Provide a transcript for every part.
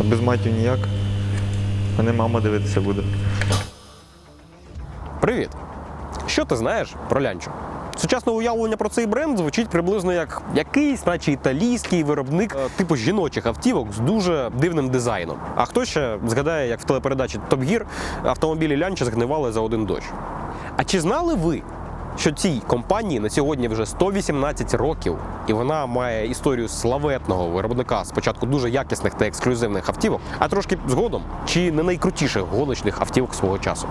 А без матів ніяк. Мене мама дивитися буде. Привіт! Що ти знаєш про лянчу? Сучасне уявлення про цей бренд звучить приблизно як якийсь, наче італійський виробник е, типу жіночих автівок з дуже дивним дизайном. А хто ще згадає, як в телепередачі Топ Гір автомобілі лянча згнивали за один дощ? А чи знали ви, що цій компанії на сьогодні вже 118 років, і вона має історію славетного виробника спочатку дуже якісних та ексклюзивних автівок, а трошки згодом чи не найкрутіших гоночних автівок свого часу?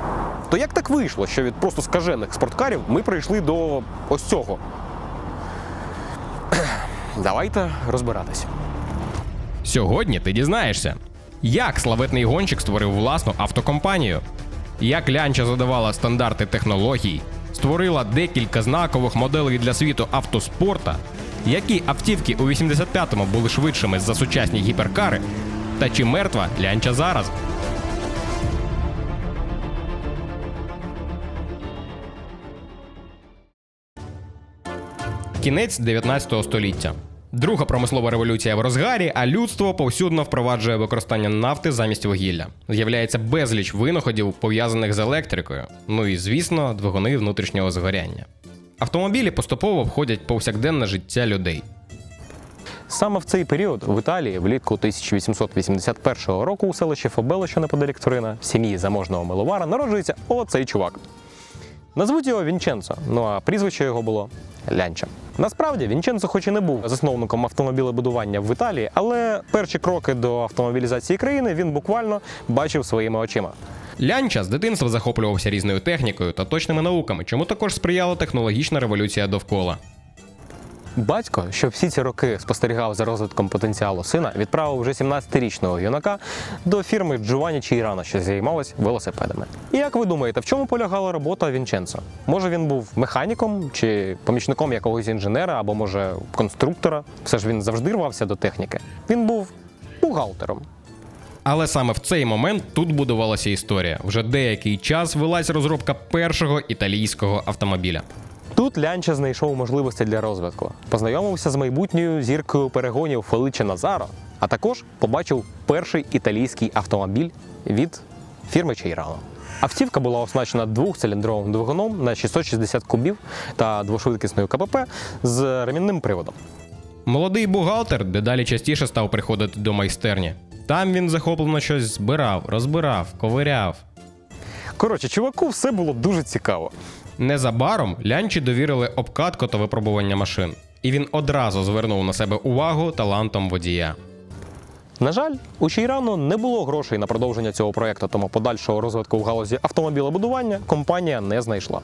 То як так вийшло, що від просто скажених спорткарів ми прийшли до ось цього? Давайте розбиратися. Сьогодні ти дізнаєшся, як славетний гонщик створив власну автокомпанію, як лянча задавала стандарти технологій, створила декілька знакових моделей для світу автоспорта, які автівки у 85-му були швидшими за сучасні гіперкари, та чи мертва лянча зараз. Кінець 19 століття. Друга промислова революція в розгарі, а людство повсюдно впроваджує використання нафти замість вугілля. З'являється безліч винаходів, пов'язаних з електрикою. Ну і звісно, двигуни внутрішнього згоряння. Автомобілі поступово входять повсякденне життя людей. Саме в цей період в Італії влітку 1881 року у селищі Фобело, що неподалік Турина, в сім'ї заможного миловара народжується оцей чувак. Назвуть його Вінченцо, ну а прізвище його було Лянча. Насправді Вінченцо, хоч і не був засновником автомобілебудування в Італії, але перші кроки до автомобілізації країни він буквально бачив своїми очима. Лянча з дитинства захоплювався різною технікою та точними науками, чому також сприяла технологічна революція довкола. Батько, що всі ці роки спостерігав за розвитком потенціалу сина, відправив вже 17-річного юнака до фірми Джованні Чейрано, що займалась велосипедами. І як ви думаєте, в чому полягала робота Вінченцо? Може він був механіком чи помічником якогось інженера, або може конструктора? Все ж він завжди рвався до техніки. Він був бухгалтером. Але саме в цей момент тут будувалася історія. Вже деякий час велась розробка першого італійського автомобіля. Тут Лянча знайшов можливості для розвитку, познайомився з майбутньою зіркою перегонів Феличе Назаро, а також побачив перший італійський автомобіль від фірми Чейрано. Автівка була оснащена двохциліндровим двигуном на 660 кубів та двошвидкісною КПП з ремінним приводом. Молодий бухгалтер дедалі частіше став приходити до майстерні. Там він захоплено щось збирав, розбирав, ковиряв. Коротше, чуваку все було дуже цікаво. Незабаром лянчі довірили обкатку та випробування машин, і він одразу звернув на себе увагу талантом водія. На жаль, у Чайрану не було грошей на продовження цього проекту, тому подальшого розвитку в галузі автомобілебудування компанія не знайшла.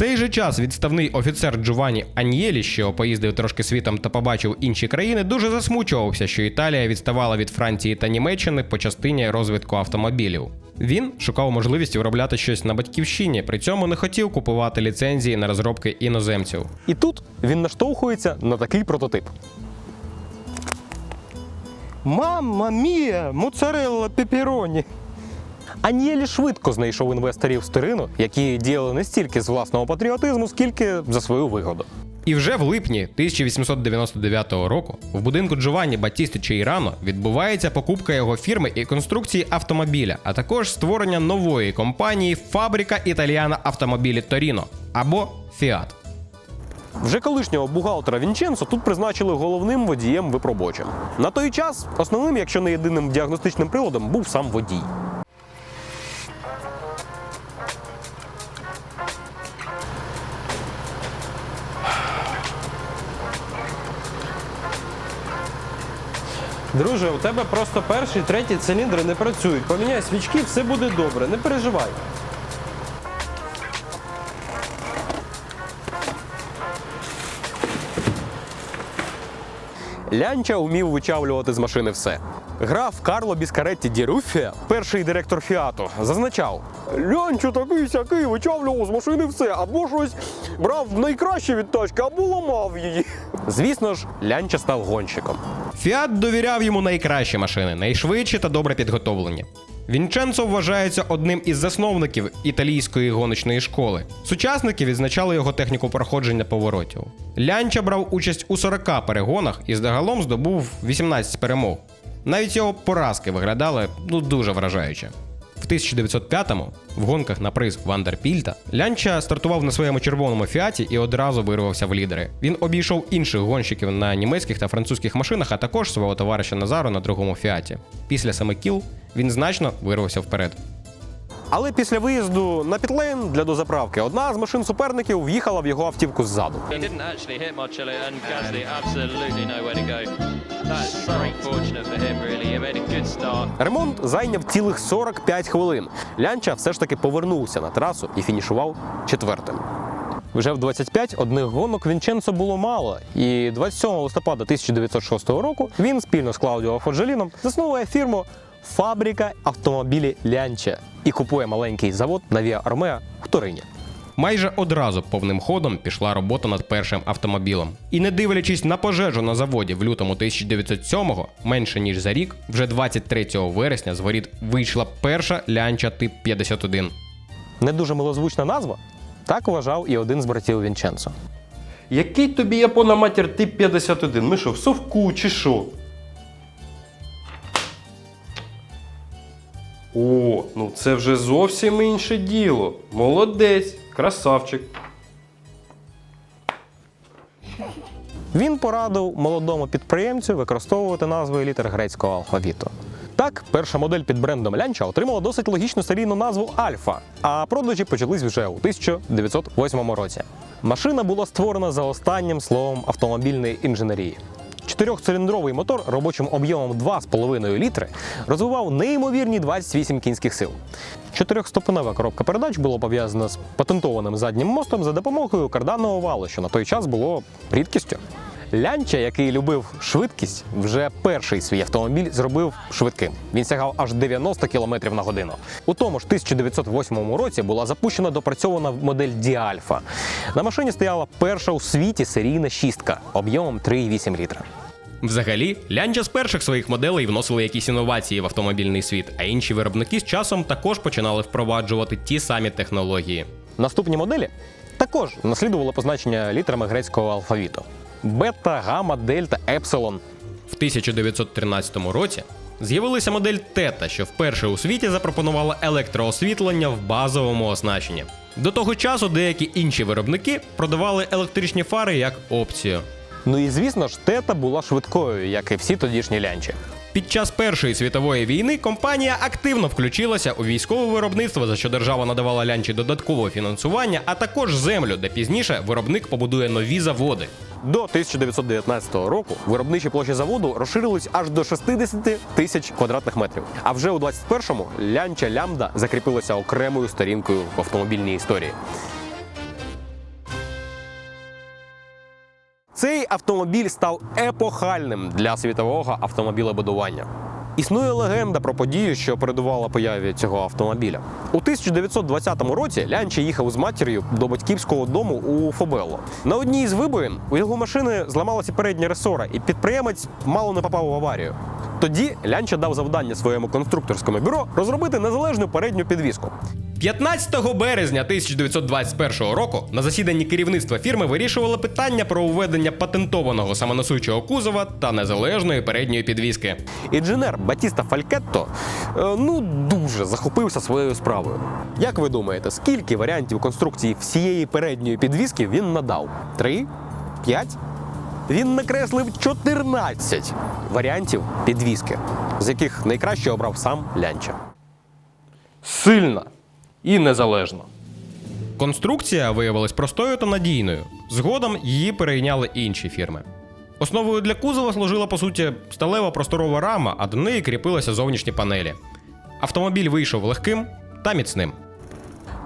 Цей же час відставний офіцер Джованні Аньєлі, що поїздив трошки світом та побачив інші країни, дуже засмучувався, що Італія відставала від Франції та Німеччини по частині розвитку автомобілів. Він шукав можливість виробляти щось на батьківщині, при цьому не хотів купувати ліцензії на розробки іноземців. І тут він наштовхується на такий прототип. Мамма мія, моцарелла пепероні. Анєлі швидко знайшов інвесторів з Турину, які діяли не стільки з власного патріотизму, скільки за свою вигоду. І вже в липні 1899 року в будинку Джованні Батісти Чейрано відбувається покупка його фірми і конструкції автомобіля, а також створення нової компанії Фабрика Італіана Автомобілі Торіно або Фіат. Вже колишнього бухгалтера Вінченцо тут призначили головним водієм випробочим. На той час основним, якщо не єдиним діагностичним приладом, був сам водій. Друже, у тебе просто перший, третій циліндри не працюють. Поміняй свічки, все буде добре, не переживай. Лянча вмів вичавлювати з машини все. Граф Карло Біскаретті Ді Руффі, перший директор Фіату, зазначав: Лянча такий сякий вичавлював з машини все, або щось брав найкраще від тачки, або ламав її. Звісно ж, Лянча став гонщиком. Фіат довіряв йому найкращі машини, найшвидші та добре підготовлені. Вінченцо вважається одним із засновників італійської гоночної школи. Сучасники відзначали його техніку проходження поворотів. Лянча брав участь у 40 перегонах і загалом здобув 18 перемог. Навіть його поразки виглядали ну дуже вражаюче. В 1905-му в гонках на приз Вандерпільта Лянча стартував на своєму червоному фіаті і одразу вирвався в лідери. Він обійшов інших гонщиків на німецьких та французьких машинах, а також свого товариша Назару на другому фіаті. Після семи кіл він значно вирвався вперед. Але після виїзду на пітлейн для дозаправки одна з машин суперників в'їхала в його автівку ззаду. Ремонт зайняв цілих 45 хвилин. Лянча все ж таки повернувся на трасу і фінішував четвертим. Вже в 25 одних гонок Вінченцо було мало, і 27 листопада 1906 року він спільно з Клаудіо Фоджеліном засновує фірму Фабрика автомобілі Лянча і купує маленький завод на Віа Армеа в Торині. Майже одразу повним ходом пішла робота над першим автомобілем. І не дивлячись на пожежу на заводі в лютому 1907-го, менше ніж за рік, вже 23 вересня з воріт вийшла перша лянча тип 51. Не дуже милозвучна назва. Так вважав і один з братів Вінченцо. Який тобі япона матір тип 51? Ми що, в совку чи що? О, ну це вже зовсім інше діло. Молодець, красавчик. Він порадив молодому підприємцю використовувати назви літер грецького алфавіту. Так, перша модель під брендом Лянча отримала досить логічну серійну назву Альфа, а продажі почались вже у 1908 році. Машина була створена за останнім словом автомобільної інженерії. Чотирьохциліндровий мотор робочим об'ємом 2,5 літри розвивав неймовірні 28 кінських сил. Чотирьохступенева коробка передач була пов'язана з патентованим заднім мостом за допомогою карданного валу, що на той час було рідкістю. Лянча, який любив швидкість, вже перший свій автомобіль зробив швидким. Він сягав аж 90 км на годину. У тому ж 1908 році була запущена допрацьована модель Діальфа. На машині стояла перша у світі серійна шістка об'ємом 3,8 літра. Взагалі, лянча з перших своїх моделей вносили якісь інновації в автомобільний світ, а інші виробники з часом також починали впроваджувати ті самі технології. Наступні моделі також наслідували позначення літерами грецького алфавіту: бета, гамма, дельта, епсилон. В 1913 році з'явилася модель Тета, що вперше у світі запропонувала електроосвітлення в базовому оснащенні. До того часу деякі інші виробники продавали електричні фари як опцію. Ну і звісно ж, тета була швидкою, як і всі тодішні лянчі. Під час Першої світової війни компанія активно включилася у військове виробництво, за що держава надавала лянчі додаткове фінансування, а також землю, де пізніше виробник побудує нові заводи. До 1919 року виробничі площі заводу розширились аж до 60 тисяч квадратних метрів. А вже у 21-му лянча лямда закріпилася окремою сторінкою в автомобільній історії. Цей автомобіль став епохальним для світового автомобілебудування. Існує легенда про подію, що передувала появі цього автомобіля. У 1920 році Лянчі їхав з матір'ю до батьківського дому у Фобелло. На одній із вибоїн у його машини зламалася передня ресора, і підприємець мало не попав в аварію. Тоді Лянча дав завдання своєму конструкторському бюро розробити незалежну передню підвіску. 15 березня 1921 року на засіданні керівництва фірми вирішували питання про введення патентованого самоносуючого кузова та незалежної передньої підвіски. Інженер Батіста Фалькетто е, ну дуже захопився своєю справою. Як ви думаєте, скільки варіантів конструкції всієї передньої підвіски він надав? Три? П'ять? Він накреслив 14 варіантів підвіски, з яких найкраще обрав сам Лянча. Сильна і незалежна. Конструкція виявилась простою та надійною. Згодом її перейняли інші фірми. Основою для кузова служила по суті сталева просторова рама, а до неї кріпилися зовнішні панелі. Автомобіль вийшов легким та міцним.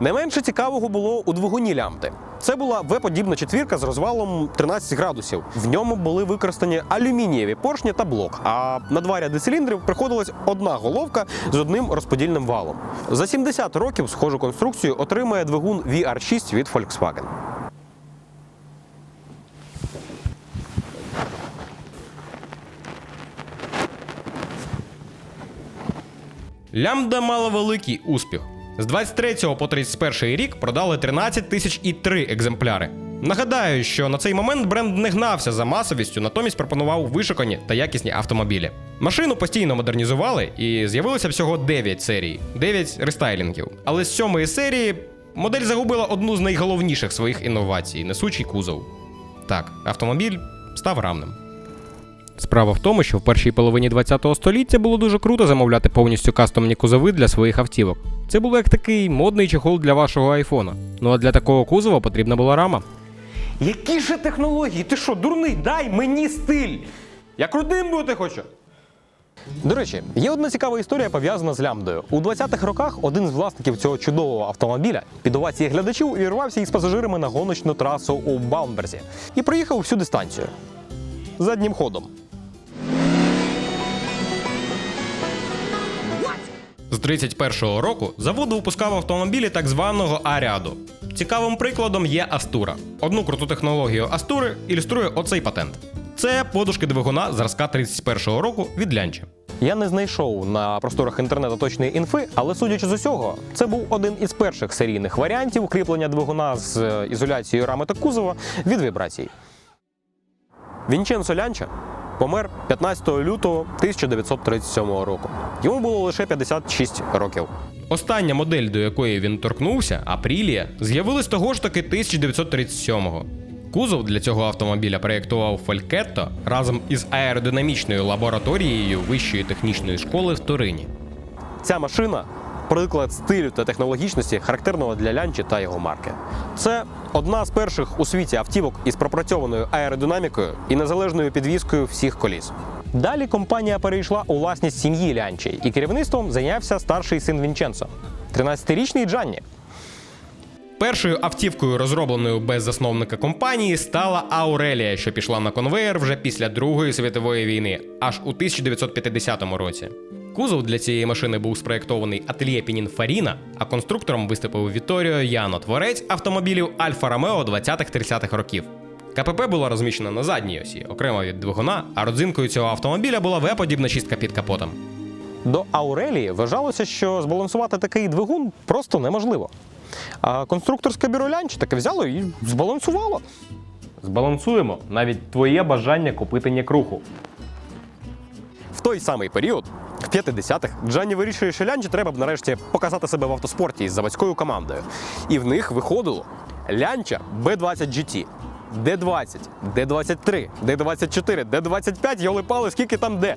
Не менше цікавого було у двигуні лямти. Це була В-подібна четвірка з розвалом 13 градусів. В ньому були використані алюмінієві поршні та блок. А на два ряди циліндрів приходилась одна головка з одним розподільним валом. За 70 років схожу конструкцію отримає двигун VR6 від Volkswagen. Лямбда мала великий успіх. З 23 по 31 рік продали 13 тисяч і 3 екземпляри. Нагадаю, що на цей момент бренд не гнався за масовістю, натомість пропонував вишукані та якісні автомобілі. Машину постійно модернізували і з'явилося всього 9 серій, 9 рестайлінгів. Але з сьомої серії модель загубила одну з найголовніших своїх інновацій несучий кузов. Так, автомобіль став рамним. Справа в тому, що в першій половині ХХ століття було дуже круто замовляти повністю кастомні кузови для своїх автівок. Це було як такий модний чехол для вашого айфона. Ну а для такого кузова потрібна була рама. Які ж технології? Ти що, дурний? Дай мені стиль! Я крутим бути хочу. До речі, є одна цікава історія пов'язана з лямбдою. У 20-х роках один з власників цього чудового автомобіля під овації глядачів увірвався із пасажирами на гоночну трасу у Баумберзі і проїхав всю дистанцію заднім ходом. З 31-го року завод випускав автомобілі так званого А-ряду. Цікавим прикладом є Астура. Одну круту технологію Астури ілюструє оцей патент. Це подушки двигуна зразка 31-го року від Лянча. Я не знайшов на просторах інтернету точної інфи, але судячи з усього, це був один із перших серійних варіантів кріплення двигуна з е, ізоляцією рами та кузова від вібрацій. Вінченцо Лянча помер 15 лютого 1937 року. Йому було лише 56 років. Остання модель, до якої він торкнувся, Апрілія, з'явилась того ж таки 1937-го. Кузов для цього автомобіля проєктував Фолькетто разом із аеродинамічною лабораторією Вищої технічної школи в Турині. Ця машина приклад стилю та технологічності, характерного для Лянчі та його марки. Це одна з перших у світі автівок із пропрацьованою аеродинамікою і незалежною підвіскою всіх коліс. Далі компанія перейшла у власність сім'ї Лянчі, і керівництвом зайнявся старший син Вінченцо, 13-річний Джанні. Першою автівкою, розробленою без засновника компанії, стала Аурелія, що пішла на конвеєр вже після Другої світової війни, аж у 1950 році. Кузов для цієї машини був спроєктований ательє Пінінфаріна, а конструктором виступив Віторіо Яно, творець автомобілів Альфа Ромео 20-30-х років. КПП було розміщено на задній осі, окремо від двигуна, а родзинкою цього автомобіля була В-подібна чистка під капотом. До Аурелії вважалося, що збалансувати такий двигун просто неможливо. А конструкторське бюро Лянчі таке взяло і збалансувало. Збалансуємо навіть твоє бажання купити нєкруху. В той самий період, 50-х, Джанні вирішує, що Лянчі треба б нарешті показати себе в автоспорті із заводською командою. І в них виходило Лянча B20 GT. Д-20, Д-23, Д-24, Д-25, йоли-пали, скільки там де.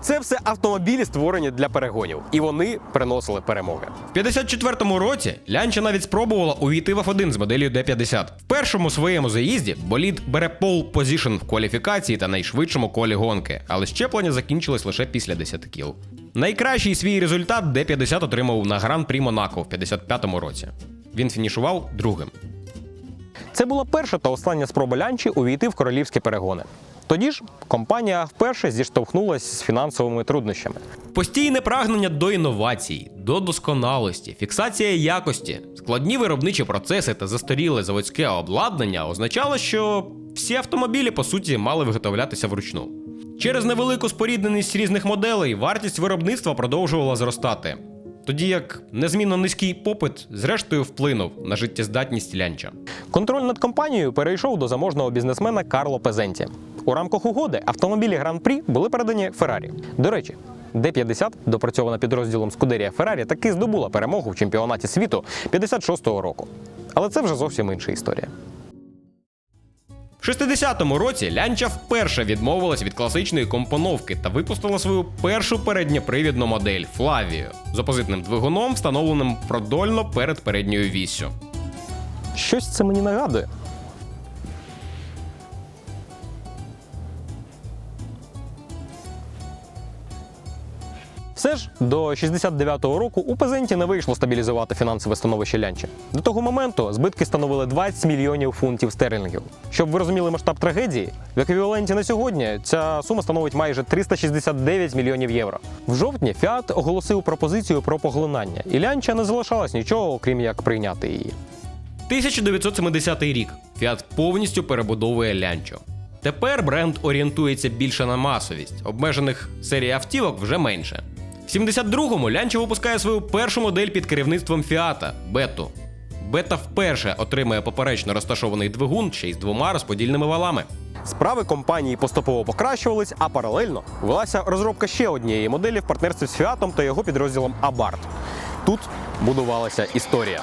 Це все автомобілі створені для перегонів, і вони приносили перемоги. В 54-му році Лянча навіть спробувала увійти в F1 з моделлю D50. В першому своєму заїзді болід бере пол позішн в кваліфікації та найшвидшому колі гонки, але щеплення закінчилось лише після 10 кіл. Найкращий свій результат D50 отримав на Гран-прі Монако в 55-му році. Він фінішував другим. Це була перша та остання спроба Лянчі увійти в королівські перегони. Тоді ж компанія вперше зіштовхнулася з фінансовими труднощами. Постійне прагнення до інновацій, до досконалості, фіксація якості, складні виробничі процеси та застаріле заводське обладнання означало, що всі автомобілі по суті мали виготовлятися вручну. Через невелику спорідненість різних моделей вартість виробництва продовжувала зростати, тоді як незмінно низький попит зрештою вплинув на життєздатність лянча. Контроль над компанією перейшов до заможного бізнесмена Карло Пезенті. У рамках угоди автомобілі Гран-прі були передані Феррарі. До речі, Д-50, допрацьована підрозділом Скудерія Феррарі, таки здобула перемогу в чемпіонаті світу 56-го року. Але це вже зовсім інша історія. В 60-му році Лянча вперше відмовилась від класичної компоновки та випустила свою першу передньопривідну модель Флавію з опозитним двигуном, встановленим продольно перед передньою віссю. Щось це мені нагадує. Все ж до 69-го року у Пезенті не вийшло стабілізувати фінансове становище Лянча. До того моменту збитки становили 20 мільйонів фунтів стерлінгів. Щоб ви розуміли масштаб трагедії, в еквіваленті на сьогодні ця сума становить майже 369 мільйонів євро. В жовтні Фіат оголосив пропозицію про поглинання, і Лянча не залишалось нічого, окрім як прийняти її. 1970 рік Фіат повністю перебудовує лянчо. Тепер бренд орієнтується більше на масовість, обмежених серій автівок вже менше. В 72-му Лянча випускає свою першу модель під керівництвом Фіата Бету. Бета вперше отримує поперечно розташований двигун ще й з двома розподільними валами. Справи компанії поступово покращувались, а паралельно велася розробка ще однієї моделі в партнерстві з Фіатом та його підрозділом Абарт. Тут будувалася історія.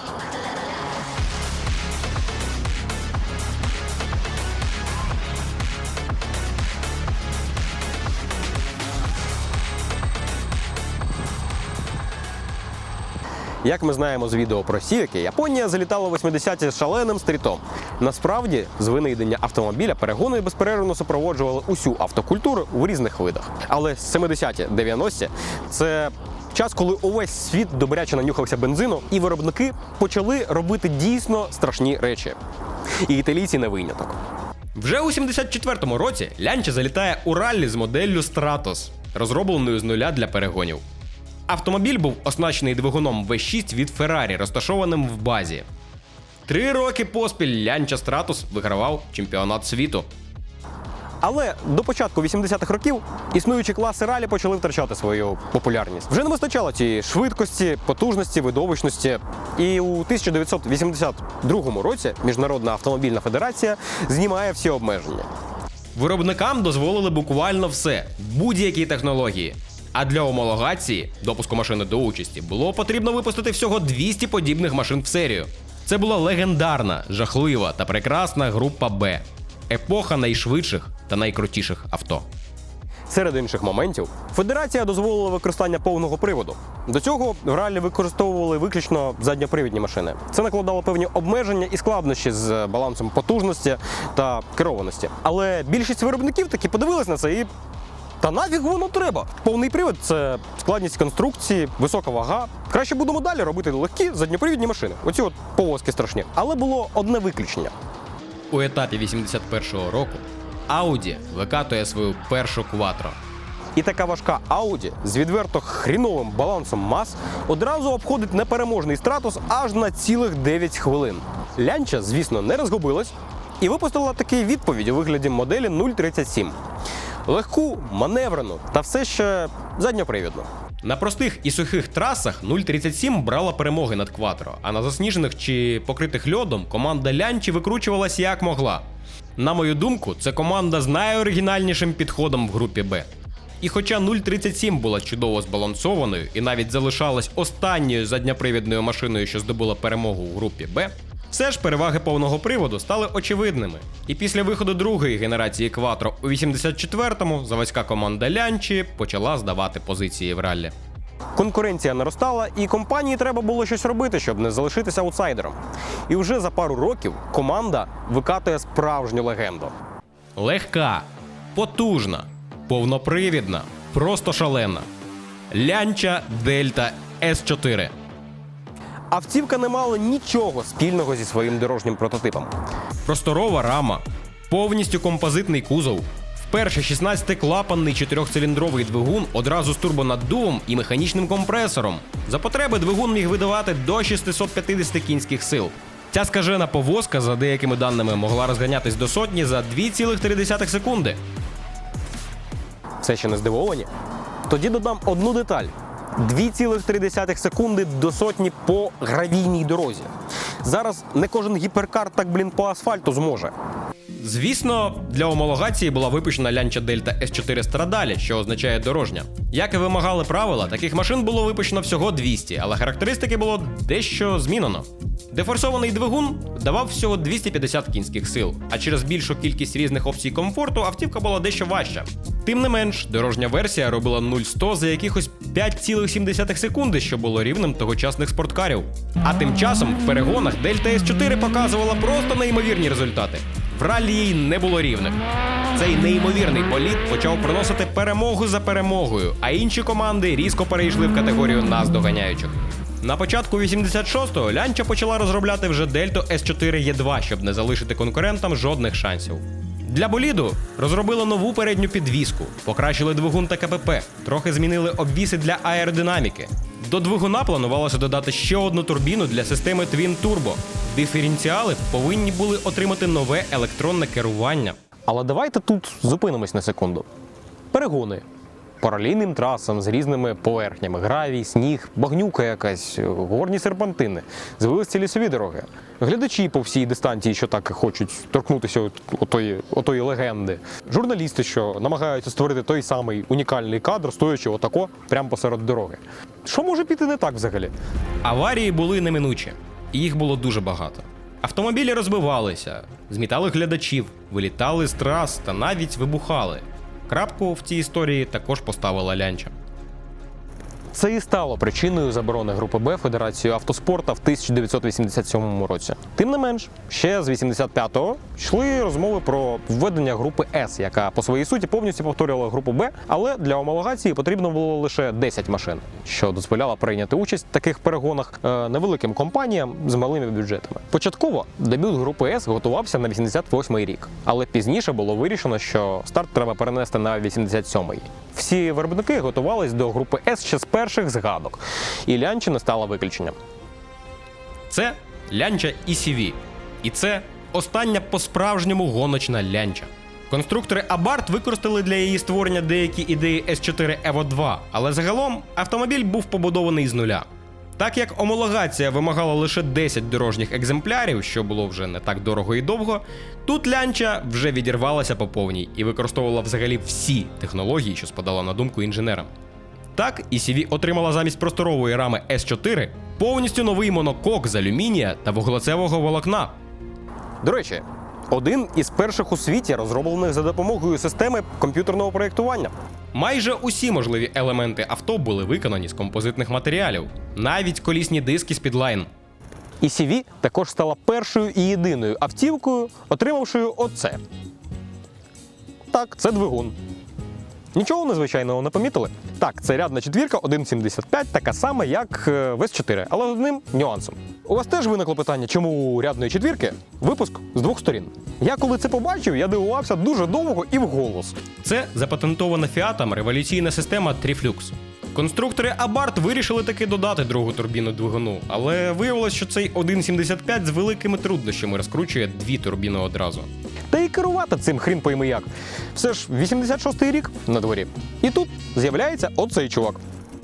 Як ми знаємо з відео про Сівіки, Японія залітала в 80-ті з шаленим стрітом. Насправді, з винайдення автомобіля перегони безперервно супроводжували усю автокультуру в різних видах. Але 70-ті, 90-ті – це час, коли увесь світ добряче нанюхався бензину, і виробники почали робити дійсно страшні речі. І італійці не виняток. Вже у 74-му році Лянча залітає у раллі з моделлю Stratos, розробленою з нуля для перегонів. Автомобіль був оснащений двигуном V6 від Ferrari, розташованим в базі. Три роки поспіль Лянча Stratos вигравав чемпіонат світу. Але до початку 80-х років існуючі класи ралі почали втрачати свою популярність. Вже не вистачало цієї швидкості, потужності, видовищності. І у 1982 році Міжнародна автомобільна федерація знімає всі обмеження. Виробникам дозволили буквально все, будь-які технології. А для homologації, допуску машини до участі, було потрібно випустити всього 200 подібних машин в серію. Це була легендарна, жахлива та прекрасна група Б. Епоха найшвидших та найкрутіших авто. Серед інших моментів, федерація дозволила використання повного приводу. До цього в ралі використовували виключно задньопривідні машини. Це накладало певні обмеження і складнощі з балансом потужності та керованості. Але більшість виробників таки подивились на це і. Та нафіг воно треба. Повний привід це складність конструкції, висока вага. Краще будемо далі робити легкі задньопривідні машини. Оці от повозки страшні. Але було одне виключення. У етапі 81-го року Audi викатує свою першу кватро. І така важка Audi з відверто хріновим балансом мас одразу обходить непереможний стратус аж на цілих 9 хвилин. Лянча, звісно, не розгубилась і випустила такий відповідь у вигляді моделі 037. Легку, маневрену та все ще задньопривідну. На простих і сухих трасах 037 брала перемоги над Кватро, а на засніжених чи покритих льодом команда Лянчі викручувалась як могла. На мою думку, це команда з найоригінальнішим підходом в групі Б. І хоча 037 була чудово збалансованою і навіть залишалась останньою задньопривідною машиною, що здобула перемогу у групі Б, все ж переваги повного приводу стали очевидними. І після виходу другої генерації Quattro у 84-му заводська команда Лянчі почала здавати позиції в раллі. Конкуренція наростала, і компанії треба було щось робити, щоб не залишитися аутсайдером. І вже за пару років команда викатує справжню легенду. Легка, потужна, повнопривідна, просто шалена. Лянча Дельта С4. Автівка не мала нічого спільного зі своїм дорожнім прототипом. Просторова рама, повністю композитний кузов. Вперше 16-клапанний чотирьохциліндровий двигун одразу з турбонаддувом і механічним компресором. За потреби двигун міг видавати до 650 кінських сил. Ця скажена повозка, за деякими даними, могла розганятись до сотні за 2,3 секунди. Все ще не здивовані? Тоді додам одну деталь: 2,3 секунди до сотні по гравійній дорозі. Зараз не кожен гіперкар так блін по асфальту зможе. Звісно, для омологації була випущена лянча Дельта S4 Страдалі, що означає дорожня. Як і вимагали правила, таких машин було випущено всього 200, але характеристики було дещо змінено. Дефорсований двигун давав всього 250 кінських сил, а через більшу кількість різних опцій комфорту автівка була дещо важча. Тим не менш, дорожня версія робила 0-100 за якихось 5,7 секунди, що було рівнем тогочасних спорткарів. А тим часом в перегонах Дельта S4 показувала просто неймовірні результати. В раллі їй не було рівних. Цей неймовірний політ почав приносити перемогу за перемогою, а інші команди різко перейшли в категорію нас доганяючих. На початку 86-го Лянча почала розробляти вже Дельту S4E2, щоб не залишити конкурентам жодних шансів. Для боліду розробили нову передню підвіску, покращили двигун та КПП, трохи змінили обвіси для аеродинаміки. До двигуна планувалося додати ще одну турбіну для системи Twin Turbo. Диференціали повинні були отримати нове електронне керування. Але давайте тут зупинимось на секунду. Перегони. Паралельним трасам з різними поверхнями: гравій, сніг, багнюка якась, горні серпантини. З'явились ці лісові дороги. Глядачі по всій дистанції, що так хочуть торкнутися отої, отої легенди. Журналісти, що намагаються створити той самий унікальний кадр, стоячи отако прямо посеред дороги. Що може піти не так взагалі? Аварії були неминучі, і їх було дуже багато. Автомобілі розбивалися, змітали глядачів, вилітали з трас та навіть вибухали. Крапку в цій історії також поставила лянча. Це і стало причиною заборони групи Б Федерацією автоспорта в 1987 році. Тим не менш, ще з 85-го йшли розмови про введення групи С, яка по своїй суті повністю повторювала групу Б, але для homологації потрібно було лише 10 машин, що дозволяло прийняти участь в таких перегонах е, невеликим компаніям з малими бюджетами. Початково дебют групи С готувався на 88-й рік, але пізніше було вирішено, що старт треба перенести на 87-й. Всі виробники готувались до групи С ще з перших згадок, і Лянчі не стала виключенням. Це лянча ECV. І це остання по-справжньому гоночна лянча. Конструктори Abarth використали для її створення деякі ідеї S4 Evo 2, але загалом автомобіль був побудований з нуля. Так як омологація вимагала лише 10 дорожніх екземплярів, що було вже не так дорого і довго, тут лянча вже відірвалася по повній і використовувала взагалі всі технології, що спадала на думку інженерам. Так, ECV отримала замість просторової рами S4 повністю новий монокок з алюмінія та вуглецевого волокна. До речі, один із перших у світі розроблених за допомогою системи комп'ютерного проєктування. Майже усі можливі елементи авто були виконані з композитних матеріалів, навіть колісні диски з підлайн. І CV також стала першою і єдиною автівкою, отримавшою оце. Так, це двигун. Нічого незвичайного не помітили? Так, це рядна четвірка 1.75, така сама, як е, в S4, але з одним нюансом. У вас теж виникло питання, чому у рядної четвірки випуск з двох сторін. Я коли це побачив, я дивувався дуже довго і вголос. Це запатентована фіатом революційна система Triflux. Конструктори Abarth вирішили таки додати другу турбіну двигуну, але виявилось, що цей 1.75 з великими труднощами розкручує дві турбіни одразу. Та й керувати цим хрін пойми як. Все ж 86-й рік на дворі. І тут з'являється оцей чувак.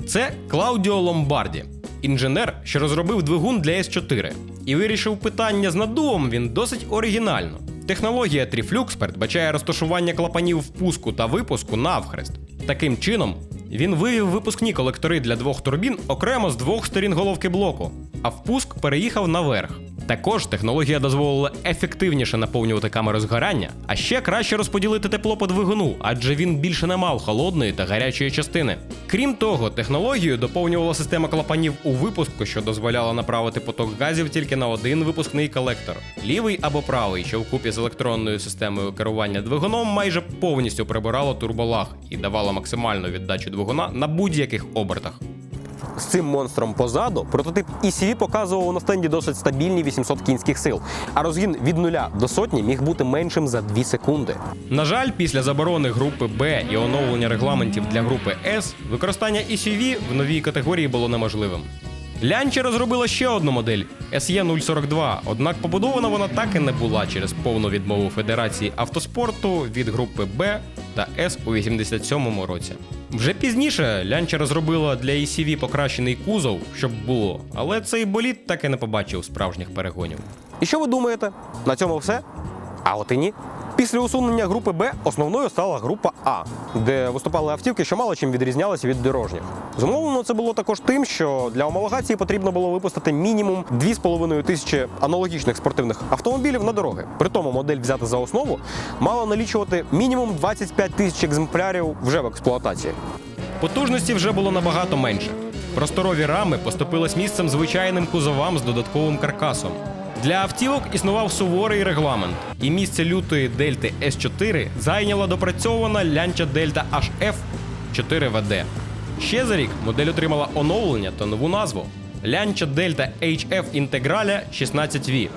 Це Клаудіо Ломбарді, інженер, що розробив двигун для S4. І вирішив питання з наддувом він досить оригінально. Технологія Triflux передбачає розташування клапанів впуску та випуску навхрест. Таким чином, він вивів випускні колектори для двох турбін окремо з двох сторін головки блоку, а впуск переїхав наверх. Також технологія дозволила ефективніше наповнювати камеру згорання, а ще краще розподілити тепло по двигуну, адже він більше не мав холодної та гарячої частини. Крім того, технологію доповнювала система клапанів у випуску, що дозволяла направити поток газів тільки на один випускний колектор лівий або правий, що вкупі з електронною системою керування двигуном майже повністю прибирало турболаг і давало максимальну віддачу двигуна на будь-яких обертах. З цим монстром позаду прототип ECV показував на стенді досить стабільні 800 кінських сил, а розгін від нуля до сотні міг бути меншим за 2 секунди. На жаль, після заборони групи Б і оновлення регламентів для групи С, використання ECV в новій категорії було неможливим. Лянча розробила ще одну модель SE 042, однак побудована вона так і не була через повну відмову Федерації автоспорту від групи Б та С у 87-му році. Вже пізніше Лянча розробила для ECV покращений кузов, щоб було, але цей боліт так і не побачив справжніх перегонів. І що ви думаєте? На цьому все? А от і ні. Після усунення групи Б основною стала група А, де виступали автівки, що мало чим відрізнялися від дорожніх. Зумовлено це було також тим, що для homологації потрібно було випустити мінімум 2,5 тисячі аналогічних спортивних автомобілів на дороги. При тому модель взята за основу мала налічувати мінімум 25 тисяч екземплярів вже в експлуатації. Потужності вже було набагато менше. Просторові рами поступились місцем звичайним кузовам з додатковим каркасом. Для автівок існував суворий регламент, і місце лютої дельти С4 зайняла допрацьована лянча дельта HF 4VD. Ще за рік модель отримала оновлення та нову назву лянча дельта HF інтеграля 16V.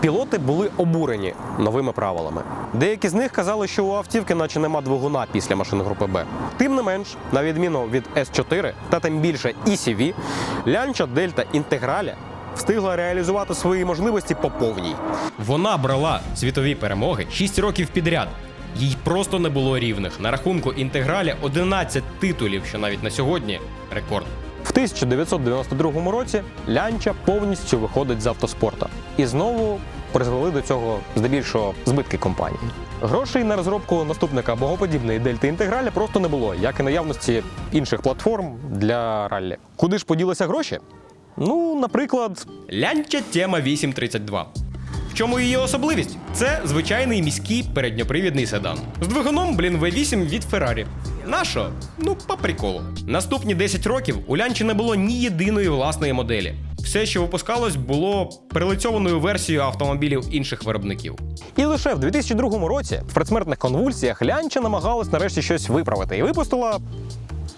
Пілоти були обурені новими правилами. Деякі з них казали, що у автівки наче нема двигуна після машин групи Б. Тим не менш, на відміну від С4 та тим більше ECV, лянча Дельта Інтеграля встигла реалізувати свої можливості по повній. Вона брала світові перемоги 6 років підряд. Їй просто не було рівних. На рахунку інтегралі 11 титулів, що навіть на сьогодні рекорд. В 1992 році лянча повністю виходить з автоспорта. І знову призвели до цього здебільшого збитки компанії. Грошей на розробку наступника богоподібної дельти інтеграля просто не було, як і наявності інших платформ для раллі. Куди ж поділися гроші? Ну, наприклад, Лянча тема 832. В чому її особливість? Це звичайний міський передньопривідний седан. З двигуном, блін, V8 від Ferrari. Нащо? Ну, по приколу. Наступні 10 років у Лянчі не було ні єдиної власної моделі. Все, що випускалось, було перелицьованою версією автомобілів інших виробників. І лише в 2002 році в предсмертних конвульсіях Лянча намагалась нарешті щось виправити і випустила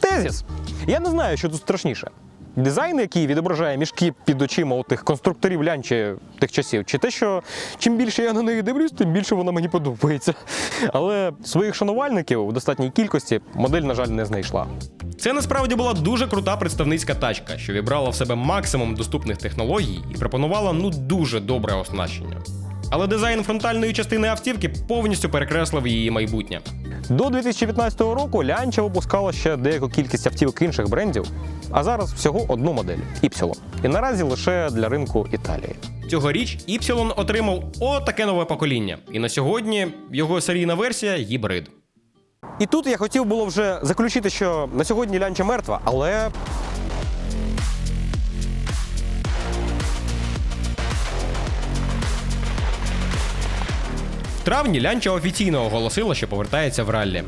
тезіс. Я не знаю, що тут страшніше. Дизайн, який відображає мішки під очима у тих конструкторів лянчі тих часів, чи те, що чим більше я на неї дивлюсь, тим більше вона мені подобається. Але своїх шанувальників у достатній кількості модель, на жаль, не знайшла. Це насправді була дуже крута представницька тачка, що вібрала в себе максимум доступних технологій і пропонувала ну дуже добре оснащення. Але дизайн фронтальної частини автівки повністю перекреслив її майбутнє. До 2019 року Лянча випускала ще деяку кількість автівок інших брендів, а зараз всього одну модель Y. І наразі лише для ринку Італії. Цьогоріч Y отримав отаке нове покоління, і на сьогодні його серійна версія гібрид. І тут я хотів було вже заключити, що на сьогодні лянча мертва, але. Травні Лянча офіційно оголосила, що повертається в раллі.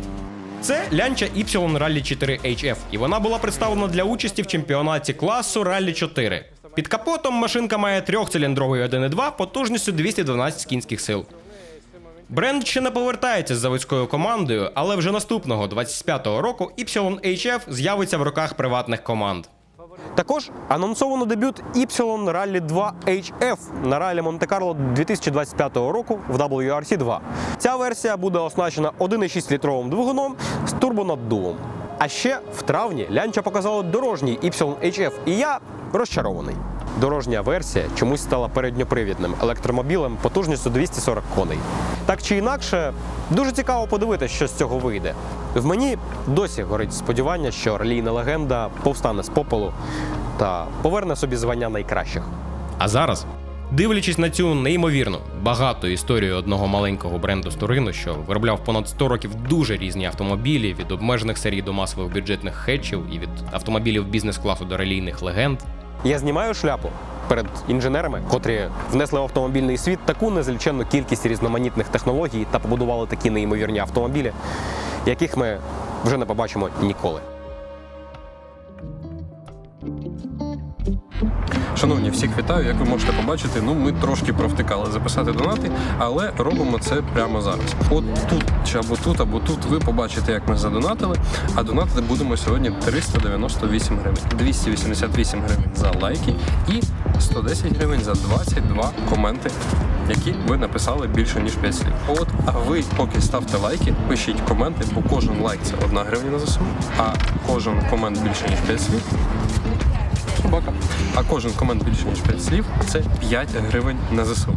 Це Лянча Y Rally 4 HF, і вона була представлена для участі в чемпіонаті класу Rally 4. Під капотом машинка має трьохциліндровий 1.2 потужністю 212 кінських сил. Бренд ще не повертається з заводською командою, але вже наступного 25-го року YHF з'явиться в руках приватних команд. Також анонсовано дебют Y Rally 2 HF на ралі Монте-Карло 2025 року в WRC 2. Ця версія буде оснащена 1,6 літровим двигуном з турбонаддувом. А ще в травні Лянча показала дорожній YHF, і я розчарований. Дорожня версія чомусь стала передньопривідним електромобілем потужністю 240 коней. Так чи інакше, дуже цікаво подивитися, що з цього вийде. В мені досі горить сподівання, що релійна легенда повстане з попелу та поверне собі звання найкращих. А зараз, дивлячись на цю неймовірну багату історію одного маленького бренду з Турину, що виробляв понад 100 років дуже різні автомобілі від обмежених серій до масових бюджетних хетчів і від автомобілів бізнес-класу до релійних легенд. Я знімаю шляпу перед інженерами, котрі внесли в автомобільний світ таку незліченну кількість різноманітних технологій та побудували такі неймовірні автомобілі, яких ми вже не побачимо ніколи. Шановні, всіх вітаю. Як ви можете побачити, ну ми трошки провтикали записати донати, але робимо це прямо зараз. От тут чи або тут, або тут ви побачите, як ми задонатили. А донатити будемо сьогодні 398 гривень, 288 гривень за лайки і 110 гривень за 22 коменти, які ви написали більше ніж 5 слів. От, а ви поки ставте лайки, пишіть коменти, бо кожен лайк це 1 гривня на ЗСУ, а кожен комент більше ніж 5 слів собака. А кожен комент більше ніж 5 слів це 5 гривень на ЗСУ.